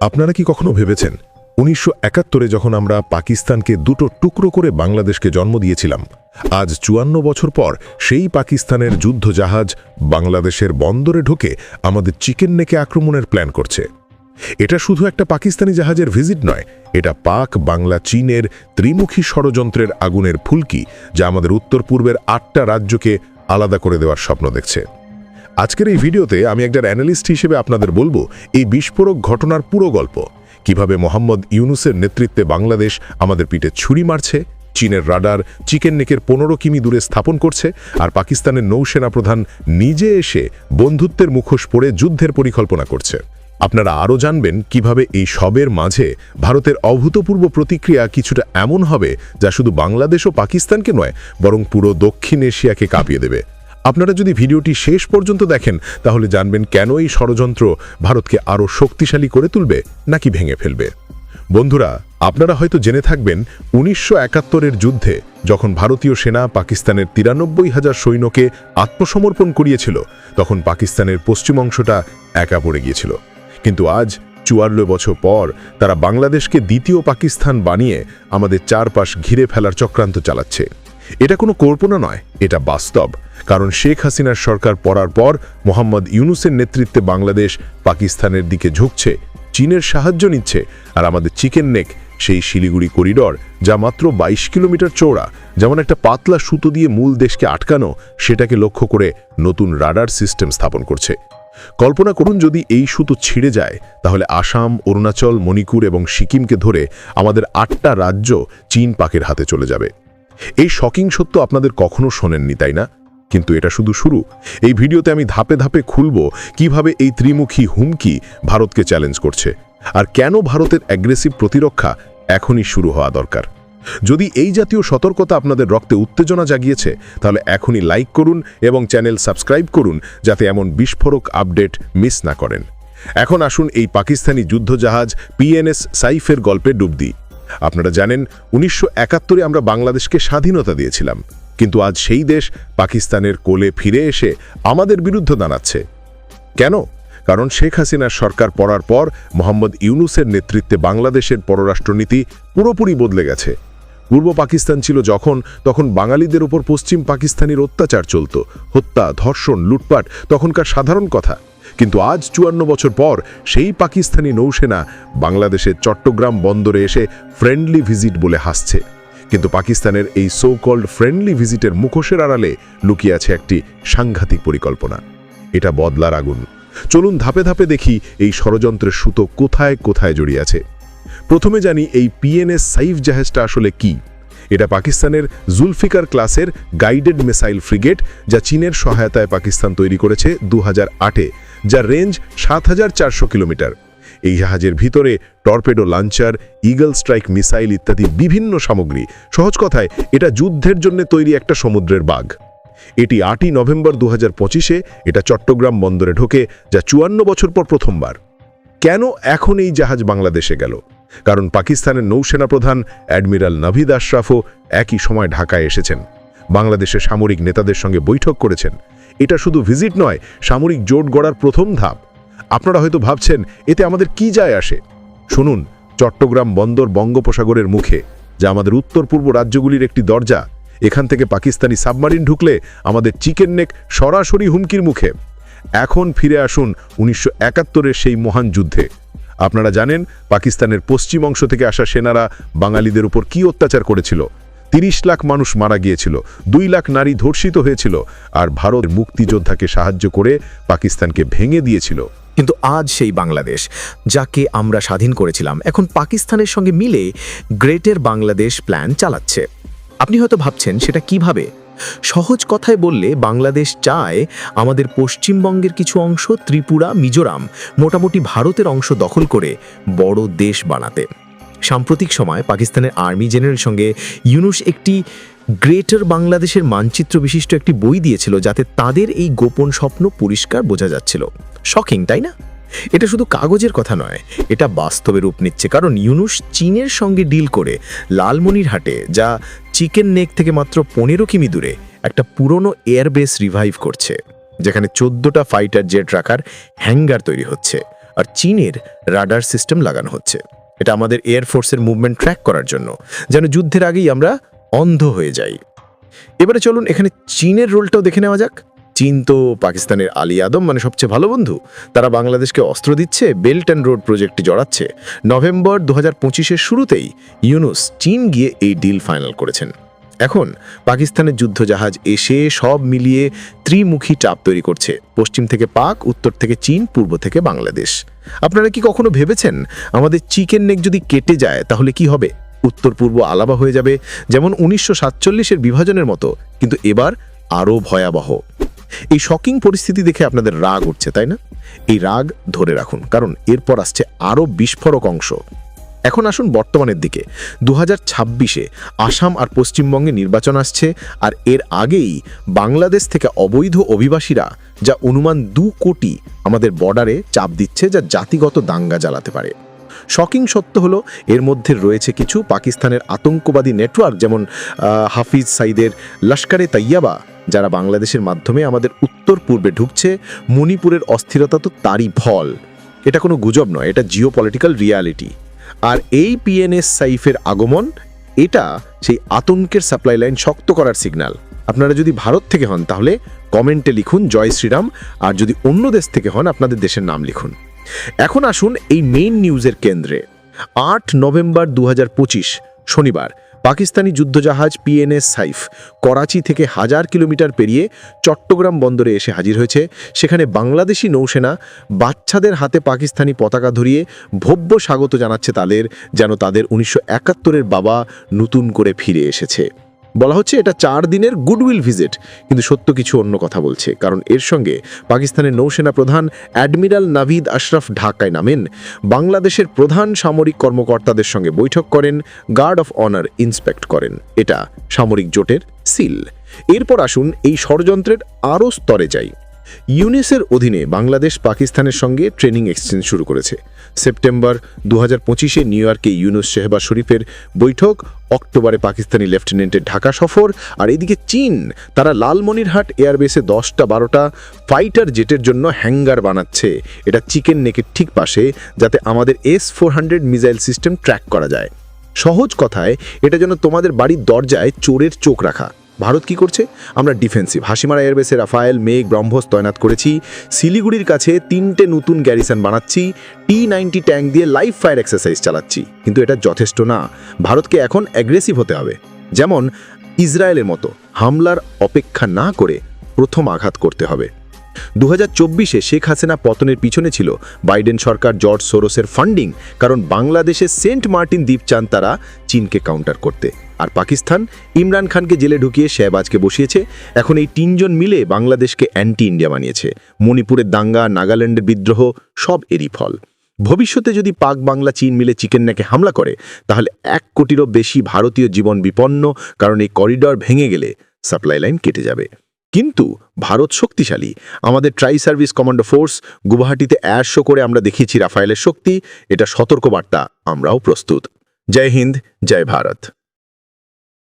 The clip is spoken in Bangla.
আপনারা কি কখনো ভেবেছেন, উনিশশো একাত্তরে যখন আমরা পাকিস্তানকে দুটো টুকরো করে বাংলাদেশকে জন্ম দিয়েছিলাম, আজ চুয়ান্ন বছর পর সেই পাকিস্তানের যুদ্ধ জাহাজ বাংলাদেশের বন্দরে ঢুকে আমাদের চিকেন নেকে আক্রমণের প্ল্যান করছে। এটা শুধু একটা পাকিস্তানি জাহাজের ভিজিট নয়, এটা পাক, বাংলা, চীনের ত্রিমুখী ষড়যন্ত্রের আগুনের ফুলকি যা আমাদের উত্তর পূর্বের আটটা রাজ্যকে আলাদা করে দেওয়ার স্বপ্ন দেখছে। আজকের এই ভিডিওতে আমি একজন অ্যানালিস্ট হিসেবে আপনাদের বলব এই বিস্ফোরক ঘটনার পুরো গল্প। কীভাবে মোহাম্মদ ইউনুসের নেতৃত্বে বাংলাদেশ আমাদের পিঠে ছুরি মারছে, চীনের রাডার চিকেন নেকের পনেরো কিমি দূরে স্থাপন করছে, আর পাকিস্তানের নৌসেনা প্রধান নিজে এসে বন্ধুত্বের মুখোশ পরে যুদ্ধের পরিকল্পনা করছে। আপনারা আরও জানবেন কীভাবে এই সবের মাঝে ভারতের অভূতপূর্ব প্রতিক্রিয়া কিছুটা এমন হবে যা শুধু বাংলাদেশ ও পাকিস্তানকে নয়, বরং পুরো দক্ষিণ এশিয়াকে কাঁপিয়ে দেবে। আপনারা যদি ভিডিওটি শেষ পর্যন্ত দেখেন, তাহলে জানবেন কেন এই ষড়যন্ত্র ভারতকে আরও শক্তিশালী করে তুলবে নাকি ভেঙে ফেলবে। বন্ধুরা, আপনারা হয়তো জেনে থাকবেন, উনিশশো একাত্তরের যুদ্ধে যখন ভারতীয় সেনা পাকিস্তানের তিরানব্বই হাজার সৈন্যকে আত্মসমর্পণ করিয়েছিল, তখন পাকিস্তানের পশ্চিম অংশটা একা পড়ে গিয়েছিল। কিন্তু আজ চুয়াল্ল বছর পর, তারা বাংলাদেশকে দ্বিতীয় পাকিস্তান বানিয়ে আমাদের চারপাশ ঘিরে ফেলার চক্রান্ত চালাচ্ছে। এটা কোনো কল্পনা নয়, এটা বাস্তব। কারণ শেখ হাসিনার সরকার পড়ার পর মোহাম্মদ ইউনুসের নেতৃত্বে বাংলাদেশ পাকিস্তানের দিকে ঝুঁকছে, চীনের সাহায্য নিচ্ছে আর আমাদের চিকেন নেক, সেই শিলিগুড়ি করিডর যা মাত্র ২২ কিলোমিটার চৌড়া যেমন একটা পাতলা সুতো দিয়ে মূল দেশকে আটকানো, সেটাকে লক্ষ্য করে নতুন রাডার সিস্টেম স্থাপন করছে। কল্পনা করুন যদি এই সুতো ছিঁড়ে যায়, তাহলে আসাম, অরুণাচল, মণিপুর এবং সিকিমকে ধরে আমাদের আটটা রাজ্য চীন পাকের হাতে চলে যাবে। এই শকিং সত্য আপনাদের কখনো শোনেননি, তাই না? কিন্তু এটা শুধু শুরু। এই ভিডিওতে আমি ধাপে ধাপে খুলব কীভাবে এই ত্রিমুখী হুমকি ভারতকে চ্যালেঞ্জ করছে আর কেন ভারতের অ্যাগ্রেসিভ প্রতিরক্ষা এখনই শুরু হওয়া দরকার। যদি এই জাতীয় সতর্কতা আপনাদের রক্তে উত্তেজনা জাগিয়েছে, তাহলে এখনই লাইক করুন এবং চ্যানেল সাবস্ক্রাইব করুন যাতে এমন বিস্ফোরক আপডেট মিস না করেন। এখন আসুন এই পাকিস্তানি যুদ্ধজাহাজ পিএনএস সাইফের গল্পে ডুব দিই। আপনারা জানেন, উনিশশো আমরা বাংলাদেশকে স্বাধীনতা দিয়েছিলাম। কিন্তু আজ সেই দেশ পাকিস্তানের কোলে ফিরে এসে আমাদের বিরুদ্ধে দাঁড়াচ্ছে। কেন? কারণ শেখ হাসিনার সরকার পড়ার পর মোহাম্মদ ইউনুসের নেতৃত্বে বাংলাদেশের পররাষ্ট্রনীতি পুরোপুরি বদলে গেছে। পূর্ব পাকিস্তান ছিল যখন, তখন বাঙালিদের ওপর পশ্চিম পাকিস্তানির অত্যাচার চলত, হত্যা, ধর্ষণ, লুটপাট, তখনকার সাধারণ কথা। কিন্তু আজ চুয়ান্ন বছর পর সেই পাকিস্তানি নৌসেনা বাংলাদেশের চট্টগ্রাম বন্দরে এসে ফ্রেন্ডলি ভিজিট বলে হাসছে। কিন্তু পাকিস্তানের এই সো কল্ড ফ্রেন্ডলি ভিজিটের মুখোশের আড়ালে লুকিয়ে আছে একটি সাংঘাতিক পরিকল্পনা। এটা বদলার আগুন। চলুন ধাপে ধাপে দেখি এই ষড়যন্ত্রের সুতো কোথায় কোথায় জড়িয়ে আছে। প্রথমে জানি এই পিএনএস সাইফ জাহাজটা আসলে কি। এটা পাকিস্তানের জুলফিকার ক্লাসের গাইডেড মিসাইল ফ্রিগেট যা চীনের সহায়তায় পাকিস্তান তৈরি করেছে দু হাজার আটে, যার রেঞ্জ সাত হাজার চারশো কিলোমিটার। এই জাহাজের ভিতরে torpedo launcher, eagle strike missile ইত্যাদি বিভিন্ন সামগ্রী। সহজ কথায়, এটা যুদ্ধের জন্য তৈরি একটা সমুদ্রের বাঘ। এটি আটই নভেম্বর দু হাজার এটা চট্টগ্রাম বন্দরে ঢোকে, যা চুয়ান্ন বছর পর প্রথমবার। কেন এখন এই জাহাজ বাংলাদেশে গেল? কারণ পাকিস্তানের নৌসেনা প্রধান অ্যাডমিরাল নাভিদ আশরাফও একই সময় ঢাকায় এসেছেন। বাংলাদেশের সামরিক নেতাদের সঙ্গে বৈঠক করেছেন। এটা শুধু ভিজিট নয়, সামরিক জোট গড়ার প্রথম ধাপ। আপনারা হয়তো ভাবছেন, এতে আমাদের কি যায় আসে? শুনুন, চট্টগ্রাম বন্দর বঙ্গোপসাগরের মুখে, যা আমাদের উত্তর পূর্ব রাজ্যগুলির একটি দরজা, এখান থেকে পাকিস্তানি সাবমারিন ঢুকলে আমাদের চিকেন নেক সরাসরি হুমকির মুখে। এখন ফিরে আসুন উনিশশো একাত্তরের সেই মহান যুদ্ধে। আপনারা জানেন, পাকিস্তানের পশ্চিম অংশ থেকে আসা সেনারা বাঙালিদের উপর কি অত্যাচার করেছিল। তিরিশ লাখ মানুষ মারা গিয়েছিল, দুই লাখ নারী ধর্ষিত হয়েছিল, আর ভারত মুক্তিযোদ্ধাকে সাহায্য করে পাকিস্তানকে ভেঙে দিয়েছিল। কিন্তু আজ সেই বাংলাদেশ, যাকে আমরা স্বাধীন করেছিলাম, এখন পাকিস্তানের সঙ্গে মিলে গ্রেটের বাংলাদেশ প্ল্যান চালাচ্ছে। আপনি হয়তো ভাবছেন, সেটা কীভাবে? সহজ কথায় বললে, বাংলাদেশ চায় আমাদের পশ্চিমবঙ্গের কিছু অংশ ত্রিপুরা, মিজোরাম, মোটামুটি ভারতের অংশ দখল করে বড় দেশ বানাতে। সাম্প্রতিক সময় পাকিস্তানের আর্মি জেনারেল সঙ্গে ইউনুস একটি গ্রেটার বাংলাদেশের মানচিত্র বিশিষ্ট একটি বই দিয়েছিল যাতে তাদের এই গোপন স্বপ্ন পরিষ্কার বোঝা যাচ্ছিল। শকিং তাই না? এটা শুধু কাগজের কথা নয়, এটা বাস্তবে রূপ নিচ্ছে। কারণ ইউনুস চীনের সঙ্গে ডিল করে লালমনিরহাটে, যা চিকেন নেক থেকে মাত্র পনেরো কিমি দূরে, একটা পুরনো এয়ারবেস রিভাইভ করছে, যেখানে চোদ্দোটা ফাইটার জেট রাখার হ্যাঙ্গার তৈরি হচ্ছে, আর চীনের রাডার সিস্টেম লাগানো হচ্ছে। এটা আমাদের এয়ারফোর্সের মুভমেন্ট ট্র্যাক করার জন্য। যেন যুদ্ধের আগেই আমরা অন্ধ হয়ে যাই। এবারে চলুন এখানে চীনের রোলটাও দেখে নেওয়া যাক। চীন তো পাকিস্তানের আলী আদম মানে সবচেয়ে ভালো বন্ধু। তারা বাংলাদেশকে অস্ত্র দিচ্ছে, বেল্ট অ্যান্ড রোড প্রজেক্টটি জড়াচ্ছে। নভেম্বর দু হাজার শুরুতেই ইউনুস চীন গিয়ে এই ডিল ফাইনাল করেছেন। এখন পাকিস্তানের যুদ্ধজাহাজ এসে সব মিলিয়ে ত্রিমুখী চাপ তৈরি করছে। পশ্চিম থেকে পাক, উত্তর থেকে চীন, পূর্ব থেকে বাংলাদেশ। আপনারা কি কখনো ভেবেছেন, আমাদের চিকেন নেক যদি কেটে যায়, তাহলে কি হবে? উত্তর পূর্ব আলাবা হয়ে যাবে, যেমন উনিশশো সাতচল্লিশের বিভাজনের মতো, কিন্তু এবার আরও ভয়াবহ। এই শকিং পরিস্থিতি দেখে আপনাদের রাগ উঠছে, তাই না? এই রাগ ধরে রাখুন, কারণ এরপর আসছে আরও বিস্ফোরক অংশ। এখন আসুন বর্তমানের দিকে। দু হাজার আসাম আর পশ্চিমবঙ্গে নির্বাচন আসছে, আর এর আগেই বাংলাদেশ থেকে অবৈধ অভিবাসীরা যা অনুমান দু কোটি আমাদের বর্ডারে চাপ দিচ্ছে, যা জাতিগত দাঙ্গা জ্বালাতে পারে। শকিং সত্য হলো, এর মধ্যে রয়েছে কিছু পাকিস্তানের আতঙ্কবাদী নেটওয়ার্ক, যেমন হাফিজ সাইদের লস্করে তাইয়াবা, যারা বাংলাদেশের মাধ্যমে আমাদের উত্তর পূর্বে ঢুকছে, মণিপুরের অস্থিরতা তো তারই ফল। এটা কোনো গুজব নয়, এটা জিও পলিটিক্যাল রিয়ালিটি আর এই পিএনএস সাইফের আগমন, এটা সেই আতঙ্কের সাপ্লাই লাইন শক্ত করার সিগন্যাল আপনারা যদি ভারত থেকে হন, তাহলে কমেন্টে লিখুন জয় শ্রীরাম, আর যদি অন্য দেশ থেকে হন, আপনাদের দেশের নাম লিখুন। এখন আসুন এই মেইন নিউজের কেন্দ্রে। আট নভেম্বর দু হাজার পঁচিশ, শনিবার, পাকিস্তানি যুদ্ধজাহাজ পিএনএস সাইফ করাচি থেকে হাজার কিলোমিটার পেরিয়ে চট্টগ্রাম বন্দরে এসে হাজির হয়েছে। সেখানে বাংলাদেশি নৌসেনা বাচ্চাদের হাতে পাকিস্তানি পতাকা ধরিয়ে ভব্য স্বাগত জানাচ্ছে তাদের, যেন তাদের উনিশশো একাত্তরের বাবা নতুন করে ফিরে এসেছে। বলা হচ্ছে এটা চার দিনের গুডউইল ভিজিট, কিন্তু সত্য কিছু অন্য কথা বলছে। কারণ এর সঙ্গে পাকিস্তানের নৌসেনা প্রধান অ্যাডমিরাল নাভিদ আশরাফ ঢাকায় নামেন। বাংলাদেশের প্রধান সামরিক কর্মকর্তাদের সঙ্গে বৈঠক করেন, গার্ড অফ অনার ইন্সপেক্ট করেন। এটা সামরিক জোটের সিল। এরপর আসুন এই ষড়যন্ত্রের আরও স্তরে যাই। ইউনিসের অধীনে বাংলাদেশ পাকিস্তানের সঙ্গে ট্রেনিং এক্সচেঞ্জ শুরু করেছে। সেপ্টেম্বর দু হাজার পঁচিশে নিউ ইয়র্কে ইউনুস শেহবাজ শরীফের বৈঠক অক্টোবরে পাকিস্তানি লেফটেন্যান্টের ঢাকা সফর, আর এদিকে চীন, তারা লালমনিরহাট এয়ারবেসে দশটা বারোটা ফাইটার জেটের জন্য হ্যাঙ্গার বানাচ্ছে। এটা চিকেন নেকের ঠিক পাশে, যাতে আমাদের S four hundred missile system track করা যায়। সহজ কথায়, এটা যেন তোমাদের বাড়ির দরজায় চোরের চোখ রাখা। ভারত কি করছে? আমরা ডিফেন্সিভ হাসিমারা এয়ারবেসে রাফায়েল, মেঘ, ব্রহ্মস তৈনাত করেছি। শিলিগুড়ির কাছে তিনটে নতুন গ্যারিসন বানাচ্ছি। টি নাইনটি ট্যাঙ্ক দিয়ে লাইফ ফায়ার এক্সারসাইজ চালাচ্ছি। কিন্তু এটা যথেষ্ট না। ভারতকে এখন অ্যাগ্রেসিভ হতে হবে। যেমন ইসরায়েলের মতো। হামলার অপেক্ষা না করে প্রথম আঘাত করতে হবে। দু হাজার চব্বিশে শেখ হাসিনা পতনের পিছনে ছিল বাইডেন সরকার জর্জ সোরোসের ফান্ডিং, কারণ বাংলাদেশে সেন্ট মার্টিন দ্বীপ চান তারা চীনকে কাউন্টার করতে। আর পাকিস্তান, ইমরান খানকে জেলে ঢুকিয়ে শেহবাজকে বসিয়েছে। এখন এই তিনজন মিলে বাংলাদেশকে অ্যান্টি ইন্ডিয়া বানিয়েছে। মণিপুরের দাঙ্গা, নাগাল্যান্ডের বিদ্রোহ, সব এরই ফল। ভবিষ্যতে যদি পাক বাংলা চীন মিলে চিকেন নেকে হামলা করে, তাহলে এক কোটিরও বেশি ভারতীয় জীবন বিপন্ন, কারণ এই করিডর ভেঙে গেলে সাপ্লাই লাইন কেটে যাবে। কিন্তু ভারত শক্তিশালী। আমাদের ট্রাই সার্ভিস কমান্ডো ফোর্স গুয়াহাটিতে অ্যাশো করে আমরা দেখিয়েছি রাফায়েলের শক্তি। এটা সতর্কবার্তা, আমরাও প্রস্তুত। জয় হিন্দ, জয় ভারত।